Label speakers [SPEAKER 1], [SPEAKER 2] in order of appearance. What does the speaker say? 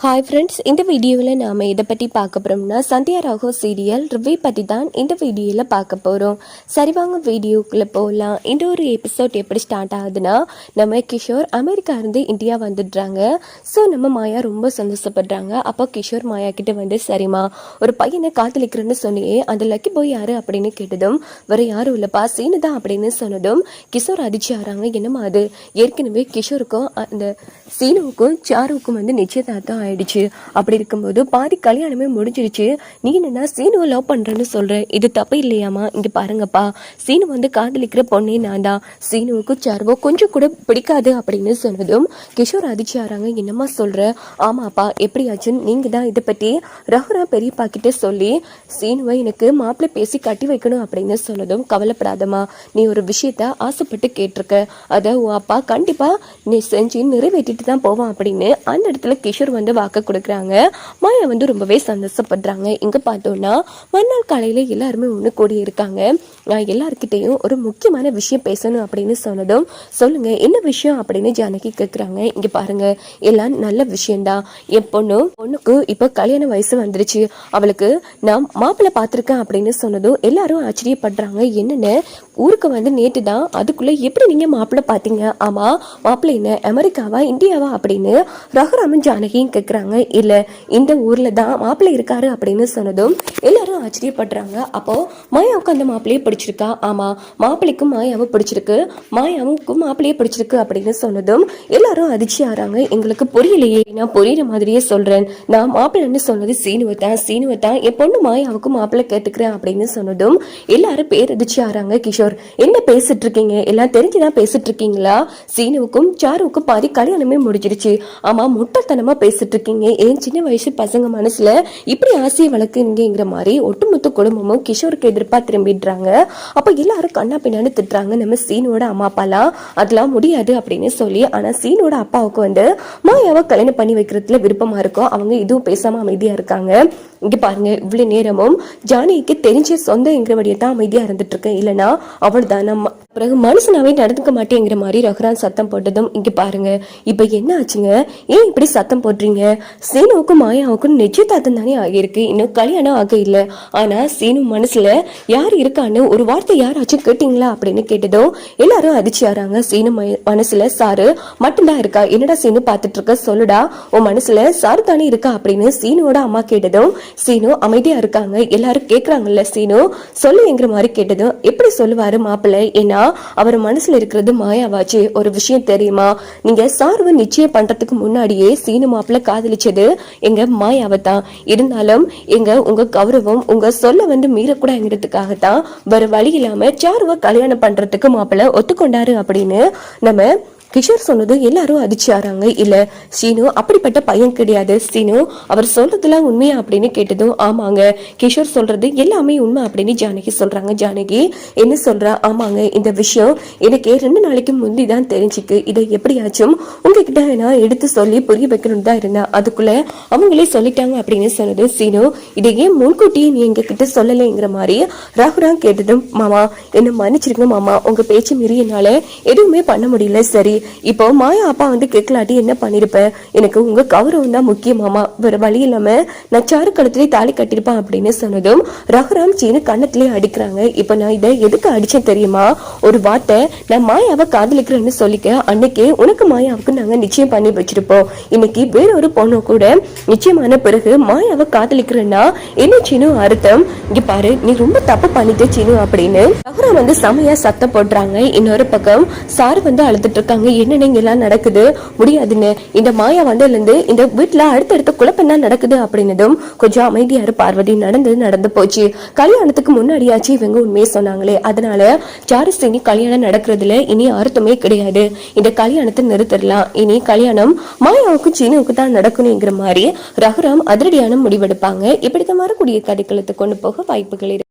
[SPEAKER 1] Hi friends இந்த வீடியோவில் நாம் இதை பற்றி பார்க்க போகிறோம்னா சந்தியா ராகோ சீரியல் ரிவ்யூ பற்றி தான் இந்த வீடியோவில் பார்க்க போகிறோம் சரி வாங்க வீடியோக்குள்ளே போகலாம் இந்த ஒரு எபிசோட் எப்படி ஸ்டார்ட் ஆகுதுன்னா நம்ம கிஷோர் அமெரிக்கா இருந்து இந்தியா வந்துடுறாங்க. ஸோ நம்ம மாயா ரொம்ப சந்தோஷப்படுறாங்க. அப்போ கிஷோர் மாயா கிட்டே வந்து சரிம்மா ஒரு பையனை காதலிக்கிறேன்னு சொன்னியே அந்த லக்கி போய் யார் அப்படின்னு கேட்டதும் வேறு யாரும் இல்லைப்பா சீனு தான் அப்படின்னு சொன்னதும் கிஷோர் அதிர்ச்சி ஆகிறாங்க என்னம்மா அது? ஏற்கனவே கிஷோருக்கும் அந்த சீனுவுக்கும் சாருவுக்கும் வந்து நிச்சயதார்த்தம் ஆயிடுச்சு. அப்படி இருக்கும்போது பாதி கல்யாணமே முடிஞ்சிருச்சு. நீ என்னன்னா சீனுவை லவ் பண்றேன்னு சொல்ற? இது தப்பு இல்லையாமா இங்க பாருங்கப்பா. சீனு வந்து காதலிக்கிற பொண்ணே நான் தான். சீனுவுக்கு சாருவோ கொஞ்சம் கூட பிடிக்காது அப்படின்னு சொன்னதும் கிஷோர் அதிர்ச்சியாராங்க என்னம்மா சொல்ற? ஆமாப்பா எப்படியாச்சுன்னு நீங்க தான் இதை பத்தி ரகுரா பெரியப்பா கிட்ட சொல்லி சீனுவை எனக்கு மாப்பிள்ளை பேசி கட்டி வைக்கணும் அப்படின்னு சொன்னதும் கவலைப்படாதம்மா. நீ ஒரு விஷயத்த ஆசைப்பட்டு கேட்டிருக்க. அதை உன் அப்பா கண்டிப்பா நீ செஞ்சு நிறைவேற்றிட்டு தான் போவான் அப்படின்னு அந்த இடத்துல கிஷோர் வந்து வாக்கு கொடுக்குறாங்க. மாயா வந்து ரொம்பவே சந்தோஷப்படுறாங்க. இங்க பார்த்தோன்னா மறுநாள் காலையில் எல்லாருமே ஒன்று கூடி இருக்காங்க எல்லாருக்கிட்டேயும் ஒரு முக்கியமான விஷயம் பேசணும் அப்படின்னு சொன்னதும் சொல்லுங்கள் என்ன விஷயம் அப்படின்னு ஜானகி கேட்குறாங்க இங்கே பாருங்கள் எல்லாம் நல்ல விஷயம்தான் என் பொண்ணு பொண்ணுக்கு இப்போ கல்யாண வயசு வந்துருச்சு. அவளுக்கு நான் மாப்பிள்ளை பார்த்துருக்கேன் அப்படின்னு சொன்னதும் எல்லாரும் ஆச்சரியப்படுறாங்க. என்னென்ன? ஊருக்கு வந்து நேற்று தான் அதுக்குள்ளே எப்படி நீங்கள் மாப்பிள்ளை பார்த்தீங்க? ஆமாம் மாப்பிள்ளை என்ன அமெரிக்காவா இந்தியாவா அப்படின்னு ரகுராமன் ஜானகியும் கேட்குறாங்க இல்லை இந்த ஊரில் தான் மாப்பிள்ளை இருக்காரு அப்படின்னு சொன்னதும் எல்லாரும் ஆச்சரியப்படுறாங்க. அப்போ மாயாவுக்கு அந்த மாப்பிள்ளையே பிடிச்சிருக்கா? ஆமாம் மாப்பிள்ளைக்கும் மாயாவும் பிடிச்சிருக்கு. மாயாவுக்கும் மாப்பிள்ளையே பிடிச்சிருக்கு அப்படின்னு சொன்னதும் எல்லாரும் அதிர்ச்சி ஆறாங்க. எங்களுக்கு புரியலையே. நான் புரியுற மாதிரியே சொல்கிறேன் நான் மாப்பிள்ளைன்னு சொன்னது சீனுவை தான் சீனுவை தான் என் பொண்ணு மாயாவுக்கும் மாப்பிள்ளை கேட்டுக்கிறேன் அப்படின்னு சொன்னதும் எல்லாரும் பேர் அதிர்ச்சி ஆறாங்க கிஷோர். என்ன பேசிட்டு இருக்கீங்க? எல்லாம் தெரிஞ்சுதான் பேசிட்டு இருக்கீங்களா? சீனுவுக்கும் சாருவுக்கும் பாதி கல்யாணமே முடிஞ்சிருச்சு. ஆமாம் முட்டத்தனமாக பேசிட்டு இருக்கீங்க. ஏன் சின்ன வயசு பசங்க மனசுல இப்படி ஆசையை வளர்க்குங்கிற மாதிரி ஒட்டுமொத்த குடும்பமும் கிஷோருக்கு எதிர்ப்பா திரும்பிடுறாங்க. அப்போ எல்லாரும் கண்ணா பின்னான்னு திட்டுறாங்க. நம்ம சீனோட அம்மா அப்பாலாம் அதெல்லாம் முடியாது அப்படின்னு சொல்லி ஆனால் சீனோட அப்பாவுக்கு வந்து மாயாவை கல்யாணம் பண்ணி வைக்கிறதுல விருப்பமா இருக்கும் அவங்க எதுவும் பேசாமல் அமைதியாக இருக்காங்க. இங்கே பாருங்க இவ்வளவு நேரமும் ஜானகிக்கு தெரிஞ்ச சொந்த இங்கவிட தான் அமைதியாக இருந்துட்டு இருக்கேன். இல்லைனா அவள் தான் நம்ம பிறகு மனுஷனாவே நடந்துக்க மாட்டேங்கிற மாதிரி ரகுரான் சத்தம் போட்டதும் இங்கே பாருங்க. இப்போ என்ன ஆச்சுங்க? ஏன் இப்படி சத்தம் போடுறீங்க? சீனுவுக்கும் மாயாவுக்கும் நிச்சயதார்த்தம் தானே ஆகியிருக்கு. இன்னும் கல்யாணம் ஆக இல்லை. ஆனால் சீனு மனசில் யார் இருக்கான்னு ஒரு வார்த்தை யாராச்சும் கேட்டிங்களா அப்படின்னு கேட்டதும் எல்லாரும் அதிர்ச்சி ஆறாங்க. சீனு மய- சாரு மட்டும்தான் இருக்கா? என்னடா சீனு பார்த்துட்டு இருக்க சொல்லுடா. உன் மனசில் சாரு தானே இருக்கா அப்படின்னு சீனுவோட அம்மா கேட்டதும் சீனு அமைதியாக இருக்காங்க. எல்லாரும் கேட்குறாங்கல்ல சீனு? சொல்லுங்கிற மாதிரி கேட்டதும் எப்படி சொல்லுவார் மாப்பிள்ளை? ஏன்னா அவர் மனசுல இருக்கிறது மாயாவாச்சு. ஒரு விஷயம் தெரியுமா? நீங்க சாருவை நிச்சயம் பண்றதுக்கு முன்னாடியே சீனு மாப்பிள்ள காதலிச்சது எங்க மாயாவை தான். இருந்தாலும் எங்க உங்க கௌரவம் உங்க சொல்ல வந்து மீறக்கூடாதுங்கிறதுக்காகத்தான். வேற வழி இல்லாம சாருவை கல்யாணம் பண்றதுக்கு மாப்பிள்ள ஒத்துக்கொண்டாரு அப்படின்னு நம்ம கிஷோர் சொன்னது எல்லாரும் அதிர்ச்சி ஆறாங்க இல்ல சீனு அப்படிப்பட்ட பையன் கிடையாது. சீனு அவர் சொல்றதுலாம் உண்மையா அப்படின்னு கேட்டதும் ஆமாங்க கிஷோர் சொல்றது எல்லாமே உண்மை அப்படின்னு ஜானகி சொல்றாங்க. ஜானகி என்ன சொல்றா? ஆமாங்க இந்த விஷயம் எனக்கு ரெண்டு நாளைக்கு முந்தி தான் தெரிஞ்சுக்கு. இதை எப்படியாச்சும் உங்ககிட்ட நான் எடுத்து சொல்லி புரிய வைக்கணும் தான் இருந்தேன். அதுக்குள்ள அவங்களே சொல்லிட்டாங்க அப்படின்னு சொன்னது சீனு. இதை ஏன் முன்கூட்டியே நீ எங்ககிட்ட சொல்லலைங்கிற மாதிரி ராகுராம் கேட்டதும் மாமா என்ன மன்னிச்சிருங்க மாமா. உங்க பேச்சு மீறி என்னால எதுவுமே பண்ண முடியல. சரி இப்போ மாயா அப்பா வந்து கேட்கலாட்டி என்ன பண்ணிருப்பேன் எனக்கு உங்க கௌரவம் தான் முக்கியமாமா வேற வழி இல்லாம நான் சாரு கழுத்திலே தாலி கட்டிருப்பேன் அப்படின்னு சொன்னதும் ரகுராம் சீனு கண்ணத்திலே அடிக்கிறாங்க. இப்போ நான் இதை எதுக்கு அடிச்சேன் தெரியுமா? ஒரு வார்த்தை நான் மாயாவை காதலிக்கிறேன்னு சொல்லிக்க அன்னைக்கே உனக்கு மாயாவுக்கு நாங்க நிச்சயம் பண்ணி வச்சிருப்போம். இன்னைக்கு வேற ஒரு பொண்ணு கூட நிச்சயமான பிறகு மாயாவை காதலிக்கிறேன்னா என்ன சீனு அர்த்தம்? இங்க பாரு நீ ரொம்ப தப்பு பண்ணிட்ட சீனு அப்படின்னு ரகுராம் வந்து செமையா சத்தம் போடுறாங்க இன்னொரு பக்கம் சார் வந்து அழுதுட்டு இருக்காங்க. என்னென்ன இங்க எல்லாம் நடக்குது? முடியாதுன்னு இந்த மாயா வந்ததுல இருந்து இந்த வீட்டில் அடுத்தடுத்த குழப்பம் தான் நடக்குது? அப்படின்னதும் கொஞ்சம் அமைதியாரு பார்வதி. நடந்து நடந்து போச்சு. கல்யாணத்துக்கு முன்னாடியாச்சு இவங்க உண்மையை சொன்னாங்களே. அதனால சாருஸ்தினி கல்யாணம் நடக்கிறதுல இனி அர்த்தமே கிடையாது. இந்த கல்யாணத்தை நிறுத்திடலாம். இனி கல்யாணம் மாயாவுக்கு சீனுவுக்கு தான் நடக்கணுங்கிற மாதிரி ரகுராம் அதிரடியான முடிவெடுப்பாங்க. இப்படித்தான் வரக்கூடிய கதைக்களத்தை கொண்டு போக வாய்ப்புகள் இருக்கு.